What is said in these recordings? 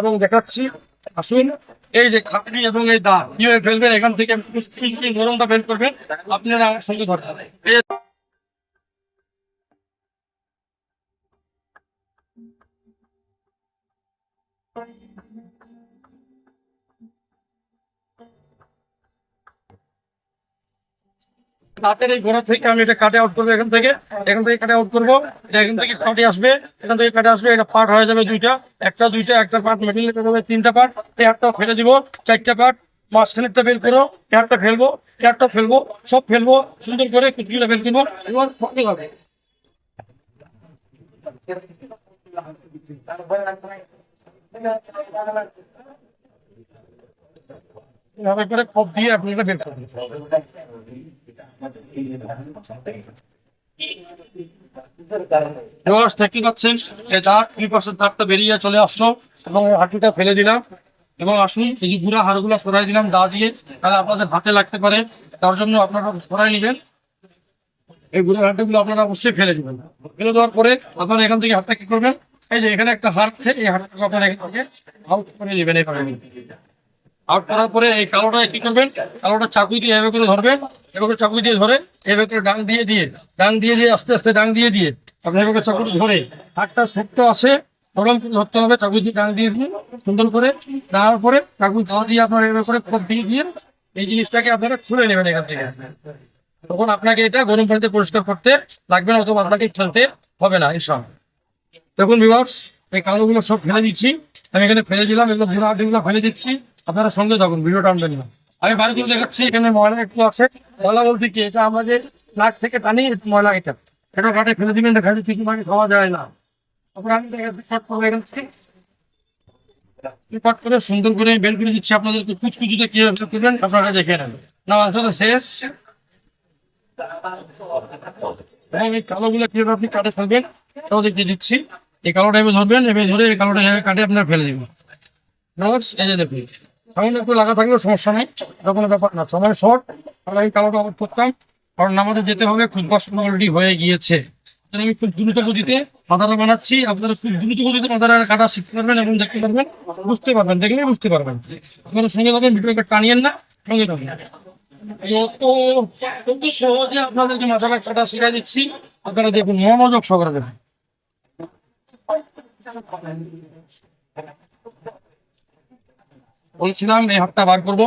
এবং দেখাচ্ছি। আসুন, এই যে খাটনি এবং এই দা কীভাবে ফেলবেন, এখান থেকে গরমটা বের করবেন, আপনারা আমার সঙ্গে ধরতে এই যে দাঁতের এই গোড়া থেকে আমি এটা কাটে আউট করব এখান থেকে। এখান থেকে কাটে আউট করব। এটা এখান থেকে কাটে আসবে। এখান থেকে কাটে আসবে। এটা পার্ট হয়ে যাবে দুইটা। একটা দুইটা, একটা পার্ট মেটেরিয়াল হবে, তিনটা পার্ট এই ফেলে দিব। চারটা পার্ট মাঝখানেরটা বের করো। হাতটা ফেলব। হাতটা ফেলব। সব ফেলব। সুন্দর করে কুচকিটা বের করব। এবং সঙ্গে হবে। এভাবে করে খপ দিয়ে আপনি এটা বের করবেন এবার তাহলে আপনাদের হাতে লাগতে পারে। তার জন্য আপনারা সরাই নেবেন। এই গুঁড়া হাঁটুগুলো আপনারা অবশ্যই ফেলে দিবেন। ফেলে দেওয়ার পরে আপনারা এখান থেকে হাতটা কি করবেন? এই যে এখানে একটা হাড় আছে, এই হাড়টাকে আপনারা এখান থেকে আউট করে এইভাবে আউট করার পরে এই কালোটা কি করবেন? কালোটা চাকু দিয়ে এভাবে করে ধরবেন, এভাবে করে চাকু দিয়ে ধরে, এভাবে করে ডাং দিয়ে দিয়ে ডাং দিয়ে দিয়ে আস্তে আস্তে ডাং দিয়ে দিয়ে, আপনি এভাবে করে চাকু ধরে, হাতটা শক্ত নরম করে ধরতে হবে, চাকু দিয়ে ডাং দিয়ে দিয়ে, সুন্দর করে দেওয়ার পরে চাকু দেওয়া দিয়ে আপনার এভাবে করে খুব দিয়ে দিয়ে এই জিনিসটাকে আপনারা খুলে নেবেন এখান থেকে। তখন আপনাকে এটা গরম পানিতে পরিষ্কার করতে লাগবে না, অথবা আপনাকে ফেলতে হবে না, এইসব। দেখুন বিভার্স এই কালোগুলো সব ফেলে দিচ্ছি। আমি এখানে ফেলে দিলাম, এগুলো বুড়া আটিগুলো ফেলে দিচ্ছি। আপনারা সঙ্গে থাকুন, ভিডিওটা আনবেন না আমি করে দেখাচ্ছি, এখানে ময়লা একটু আছে। ময়লা বলতে কি, এটা আমাদের নাক থেকে টানি ময়লা এটা এটা কাটে ফেলে দিবেন দেখা যাচ্ছে ঠিক মানে খাওয়া যায় না। করে দিচ্ছি কুচকুচিটা না শেষ। কালোগুলো আপনি কাটে দিচ্ছি। এই কালোটা ধরবেন, এভাবে ধরে এই কালোটা কাটে, আপনার ফেলে দিবেন। এই যে দেখুন। সামনে একটু লাগা থাকলেও সমস্যা নেই, এটা কোনো ব্যাপার না। সময় শর্ট, আমরা এই কালোটা অফ করতাম, কারণ আমাদের যেতে হবে, খুব কষ্ট অলরেডি হয়ে গিয়েছে। আমি খুব দ্রুত গতিতে মাথাটা বানাচ্ছি, আপনারা খুব দ্রুত গতিতে মাথাটা কাটা শিখতে পারবেন এবং দেখতে পারবেন, বুঝতে পারবেন, দেখলে বুঝতে পারবেন। আপনারা সঙ্গে থাকবেন ভিডিওটা টানিয়েন না, সঙ্গে থাকবেন সহজে আপনাদেরকে দিচ্ছি, আপনারা দেখুন, মনোযোগ সহকারে দেখুন। বলছিলাম, এই হাড়টা বার করব।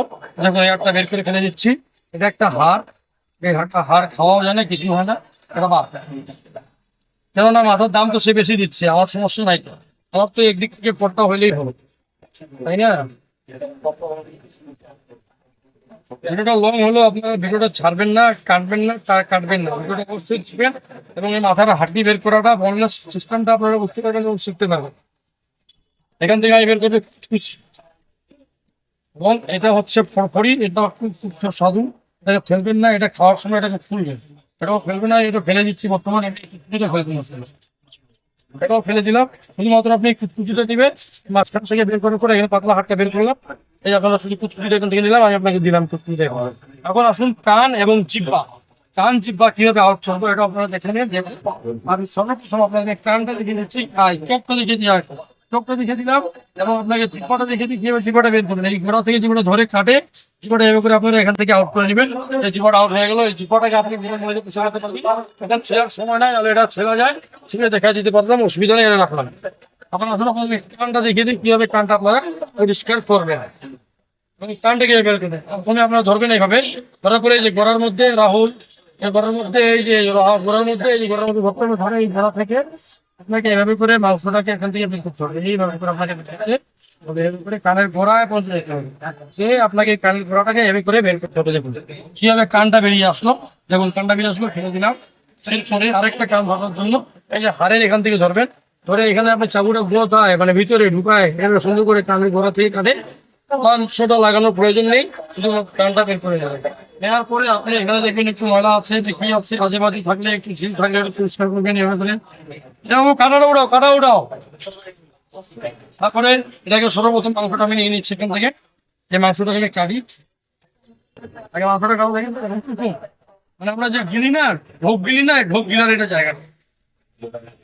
এই হাড়টা বের করে ফেলে দিচ্ছি। এটা একটা হাড়। এই হাড়টা হার খাওয়াও জানে কিছু হয় না। এটা বাদ কেননা মাথার দাম তো সে বেশি দিচ্ছে, আমার সমস্যা নাই তো। আমার তো একদিক থেকে পড়তা হইলেই হলো তাই না? ভিডিওটা লং হলো আপনারা ভিডিওটা ছাড়বেন না, কাটবেন না, তা কাটবেন না। ভিডিওটা অবশ্যই দেখবেন এবং এই মাথার হাড্ডি বের করাটা বর্ণ সিস্টেমটা আপনারা বুঝতে পারবেন এবং শিখতে পারবেন। এখান থেকে আমি বের করবে এবং এটা হচ্ছে ফড়ফড়ি এটা খুব স্বাদু এটা ফেলবেন না, এটা খাওয়ার সময় এটাকে ফুলবেন এটাও ফেলবে না, এটা ফেলে দিচ্ছি বর্তমানে এটাও ফেলে দিলাম, শুধুমাত্র আপনি কুচকুচিটা দিবেন, মাঝখান থেকে বের করার পরে এখানে পাতলা হাটটা বের করলাম। এই আপনারা শুধু কুচকুচিটা এখান থেকে নিলাম, আমি আপনাকে দিলাম কুচকুচিটা এখন আসুন কান এবং জিব্বা কান জিব্বা কীভাবে আউট করব, এটা আপনারা দেখে নিন। আমি সর্বপ্রথম আপনাকে কানটা দেখে দিচ্ছি, আর চোখটা দেখে দিয়ে চোখটা দেখে দিলাম এবং আপনাকে জিব্বাটা দেখে দিই কীভাবে জিব্বাটা বের করবেন এই গোড়া থেকে জিব্বাটা ধরে কাটে জিব্বাটা এভাবে করে আপনারা এখান থেকে আউট করে নেবেন। এই জিব্বাটা আউট হয়ে গেল, এই জিব্বাটাকে আপনি রাখতে পারবেন। সময় নাই তাহলে এটা ছেলা যায়। ছেলে দেখা দিতে পারলাম, অসুবিধা নেই, এটা রাখলাম। আপনারা আসলে আপনাদের কানটা দেখিয়ে দিই, কীভাবে কানটা আপনারা পরিষ্কার করবেন। কানটাকে বের করে প্রথমে আপনারা ধরবেন এইভাবে। ধরার পরে যে গড়ার মধ্যে রাহুল গড়ার মধ্যে এই যে গড়ার মধ্যে এই গড়ার মধ্যে ধরে এই থেকে আপনাকে এভাবে করে মাংসটাকে এখান থেকে এইভাবে করে আপনাকে কানের গোড়ায় পর্যন্ত যেতে হবে। কীভাবে কানটা বেরিয়ে আসলো, দেখুন, কানটা বেরিয়ে আসলো, ফেলে দিলাম। এরপরে আরেকটা কান ধরার জন্য এই যে হাড়ের এখান থেকে ধরবেন। ধরে এখানে আপনি চাকুটা গোতায় মানে ভিতরে ঢুকায় সুন্দর করে কানের গোড়া থেকে কাটে মাংসটা লাগানোর প্রয়োজন নেই, শুধু কানটা বের করে নেবেন নেওয়ার পরে আপনি এখানে দেখবেন একটু ময়লা আছে কি আছে আজে বাজে থাকলে একটু ঝিল থাকলে পরিষ্কার করবেন এভাবে করে কাটাটা উড়াও, কাটা উড়াও। তারপরে এটাকে সর্বপ্রথম মাংসটা আমি নিয়ে নিচ্ছি এখান থেকে। যে মাংসটা আমি কাটি, আগে মাংসটা কাটো, দেখেন। মানে আমরা যে গিলি না, ঢোক গিলি না ঢোক গিলার এটা জায়গা। ভিউয়ার্স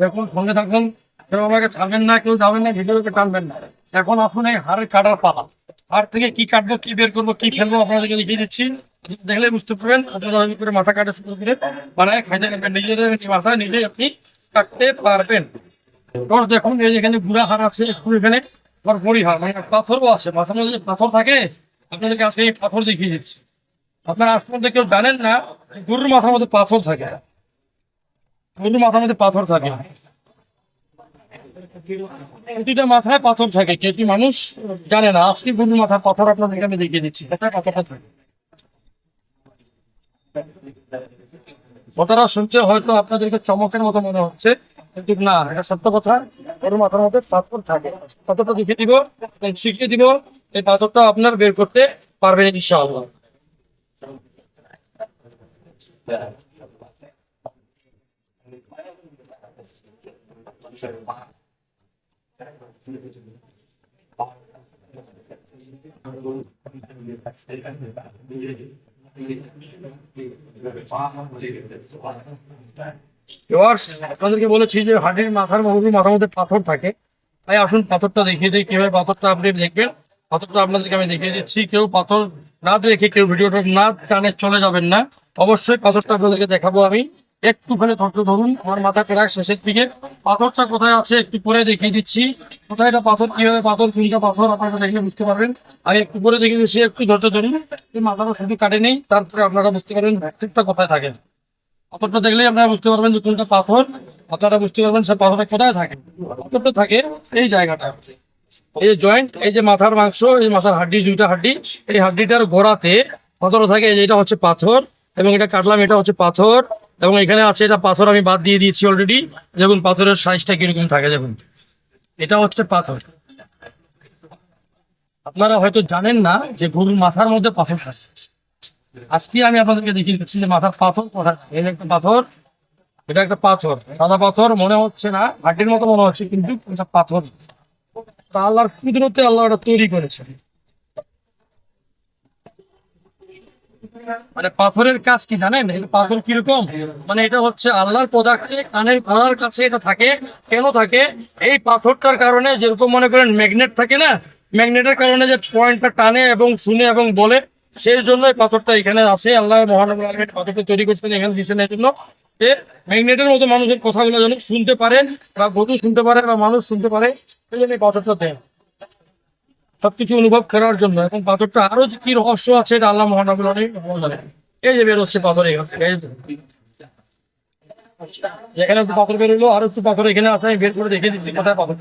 দেখুন, সঙ্গে থাকুন। কেউ আমাকে ছাড়বেন না, কেউ যাবেন না ভিডিওকে টানবেন না। এখন আসুন এই হাড়ের কাটার পালা। হাড় থেকে কি কাটবো, কি বের করব, কি ফেলব আপনাদেরকে দেখিয়ে দিচ্ছি। দেখলে বুঝতে পারবেন, আপনারা করে মাথা কাটা শুরু করে বানায় খাইতে পারবেন। নিজেদের মাথা নিজে আপনি কাটতে পারবেন। দেখুন, এই যেখানে গুড়া হাড় আছে, একটু এখানে ভরপুরি হাড় মানে পাথরও আছে। মাথার মধ্যে পাথর থাকে, আপনাদেরকে আজকে এই পাথর দেখিয়ে দিচ্ছি। আপনারা আজ পর্যন্ত কেউ জানেন না, গরুর মাথার মধ্যে পাথর থাকে গরুর মাথার মধ্যে পাথর থাকে প্রতিটা মাথায় পাথর থাকে কেটি মানুষ জানে না। আজকে গরুর মাথায় পাথর আপনাদেরকে আমি দেখিয়ে দিচ্ছি। কোথায় পাথরটা থাকে কথাটা শুনতে হয়তো আপনাদেরকে চমকের মতো মনে হচ্ছে, কিন্তু না, এটা সত্য কথা। গরুর মাথার মধ্যে পাথর থাকে। পাথরটা দেখিয়ে দিব শিখিয়ে দিব, এই পাথরটা আপনার বের করতে পারবেন ইনশাআল্লাহ। ভিউয়ার্স আপনাদেরকে বলেছি যে হাড়ির মাথার মধ্যে মাথার মধ্যে পাথর থাকে। তাই আসুন পাথরটা দেখিয়ে দিই, কীভাবে পাথরটা আপনি দেখবেন। পাথরটা আপনাদেরকে আমি দেখিয়ে দিচ্ছি, কেউ পাথর না দেখে, কেউ ভিডিওটা না টানে চলে যাবেন না। অবশ্যই পাথরটা আপনাদেরকে দেখাবো আমি। একটুখানি ধৈর্য ধরুন, আমার মাথা প্রায় শেষের দিকে। পাথরটা কোথায় আছে একটু পরে দেখিয়ে দিচ্ছি। কোথায় এটা পাথর, কীভাবে পাথর, কোনটা পাথর, আপনারা দেখলে বুঝতে পারবেন। আমি একটু পরে দেখিয়ে দিচ্ছি, একটু ধৈর্য ধরুন। মাথাটা শুধু কাটে নেই, তারপরে আপনারা বুঝতে পারবেন ঠিকটা কোথায় থাকে। পাথরটা দেখলেই আপনারা বুঝতে পারবেন যে কোনটা পাথর। আপনারা বুঝতে পারবেন সে পাথরটা কোথায় থাকে। পাথরটা থাকে এই জায়গাটা। এই যে জয়েন্ট এই যে মাথার মাংস, এই মাথার হাড্ডি, দুইটা হাড্ডি, এই হাড্ডিটার গোড়াতে পাথর থাকে। এই যে এটা হচ্ছে পাথর এবং এটা কাটলাম, এটা হচ্ছে পাথর। এবং এখানে আছে এটা পাথর আমি বাদ দিয়ে দিয়েছি অলরেডি দেখুন, পাথরের সাইজটা কীরকম থাকে, দেখুন। এটা হচ্ছে পাথর। আপনারা হয়তো জানেন না যে গরুর মাথার মধ্যে পাথর থাকে। আজকে আমি আপনাদেরকে দেখিয়ে দিচ্ছি যে মাথার পাথর। এই একটা পাথর, এটা একটা পাথর। সাদা পাথর মনে হচ্ছে না, হাড্ডির মতো মনে হচ্ছে, কিন্তু পাথর। তা আল্লাহর কুদরতে আল্লাহ তৈরি করেছে মানে পাথরের কাজ কি জানেন? পাথর কীরকম? মানে এটা হচ্ছে আল্লাহর পদার্থে কানের গলার কাছে এটা থাকে। কেন থাকে? এই পাথরটার কারণে যেরকম মনে করেন ম্যাগনেট থাকে না, ম্যাগনেটের কারণে যে পয়েন্টটা টানে এবং শুনে এবং বলে, সেই জন্য এই পাথরটা এখানে আসে। আল্লাহ মহানবুল আলমের পাথরটা তৈরি করছেন, এখানে দিচ্ছেন এই জন্য যে ম্যাগনেটের মতো মানুষের কথাগুলো যেন শুনতে পারেন বা গরু শুনতে পারে বা মানুষ শুনতে পারে, সেই জন্য এই পাথরটা দেন। সবকিছু অনুভব করার জন্য এখন পাথরটা আরও কি রহস্য আছে এটা আল্লাহ ভালো জানেন। এই যে বের হচ্ছে পাথর এখান। এখানে পাথর বের হলো আরও একটু পাথর এখানে আছে আমি বের করে দেখে দিচ্ছি কোথায় পাথর?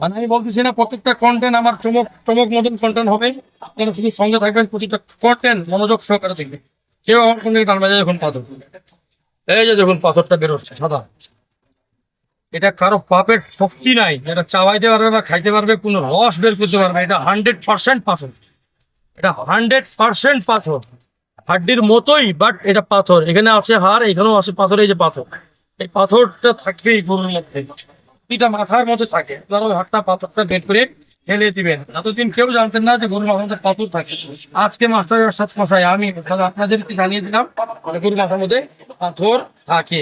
মানে আমি বলতেছি না প্রত্যেকটা কন্টেন্ট আমার চমক চমক মতন কন্টেন্ট হবে। আপনারা শুধু সঙ্গে থাকবেন প্রতিটা কন্টেন্ট মনোযোগ সহকারে দেখবেন। কেউ আমার কোন দিকে টানবে না, দেখুন পাথর। এই যে দেখুন পাথরটা বেরোচ্ছে সাদা। এটা কারও পাপের শক্তি নাই। এটা চাবাইতে পারবে বা খাইতে পারবে, কোনো রস বের করতে পারবে এটা হান্ড্রেড পার্সেন্ট পাথর। এটা হান্ড্রেড পার্সেন্ট পাথর। হাড্ডির মতোই, বাট এটা পাথর। এখানে আছে হাড়, এখানেও আছে পাথর, এই যে পাথর। এই পাথরটা থাকবেই গরুর মধ্যে। এটা মাথার মতো থাকে। আপনারা ওই হাড়টা পাথরটা বের করে ফেলে দিবেন। এতদিন কেউ জানতেন না যে গরুর মাথার মধ্যে পাথর থাকে। আজকে মাস্টার সাত মশাই, আমি আপনাদেরকে জানিয়ে দিলাম গরুর মাথার মধ্যে পাথর থাকে।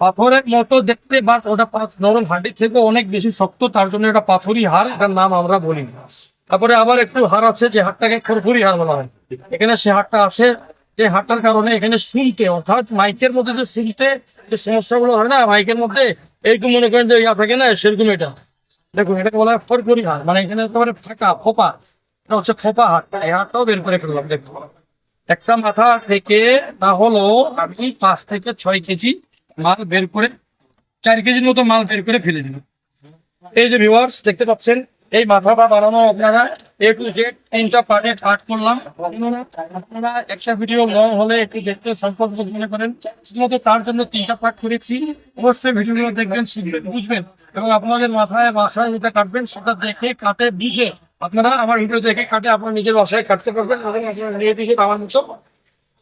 পাথরের মতো দেখতে বাট ওটা নরম হাড্ডির থেকে অনেক বেশি শক্ত, তার জন্য এটা পাথরি হাড়, এটার নাম আমরা বলি। তারপরে আবার একটু হাড় আছে, যে হাড়টাকে খরখুরি হাড় বলা হয়। এখানে সে হাড়টা আছে যে হাড়টার কারণে এখানে শুনতে অর্থাৎ মাইকের মধ্যে যে শুনতে যে সমস্যাগুলো হয় না, মাইকের মধ্যে, এরকম মনে করেন যে ইয়া থাকে না, সেরকম এটা। দেখুন, এটাকে বলা হয় খরখুরি হাড় মানে এখানে একেবারে ফাঁকা, ফোপা। এটা হচ্ছে ফোপা হাড় এই হাড়টাও বের করে ফেললাম, দেখুন। একটা মাথা থেকে না হলো আমি পাঁচ থেকে ছয় কেজি মাল বের করে চার কেজির মতো মাল বের করে ফেলে দিল। এই যে ভিউয়ার্স দেখতে পাচ্ছেন, এই মাথা মাথাটা বানানো আপনারা এ টু জেড তিনটা পার্টে কাট করলাম। আপনারা একটা ভিডিও লং হলে একটু দেখতে সম্পর্ক মনে করেন। শুধুমাত্র তার জন্য তিনটা পার্ট করেছি। অবশ্যই ভিডিওগুলো দেখবেন, শিখবেন, বুঝবেন। এবং আপনাদের মাথায় বাসায় যেটা কাটবেন, সেটা দেখে কাটে বুঝে আপনারা আমার ভিডিও দেখে কাটে, আপনার নিজের বাসায় কাটতে পারবেন। আপনারা নিয়ে দিয়ে আমার মতো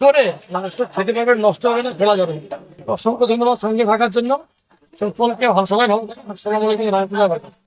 করে মাংস খেতে পারবে, নষ্ট হবে না, ফেলা যাবে। অসংখ্য ধন্যবাদ সঙ্গে থাকার জন্য। সকলকে ভালো সবাই ভালো থাকে সবাই বলে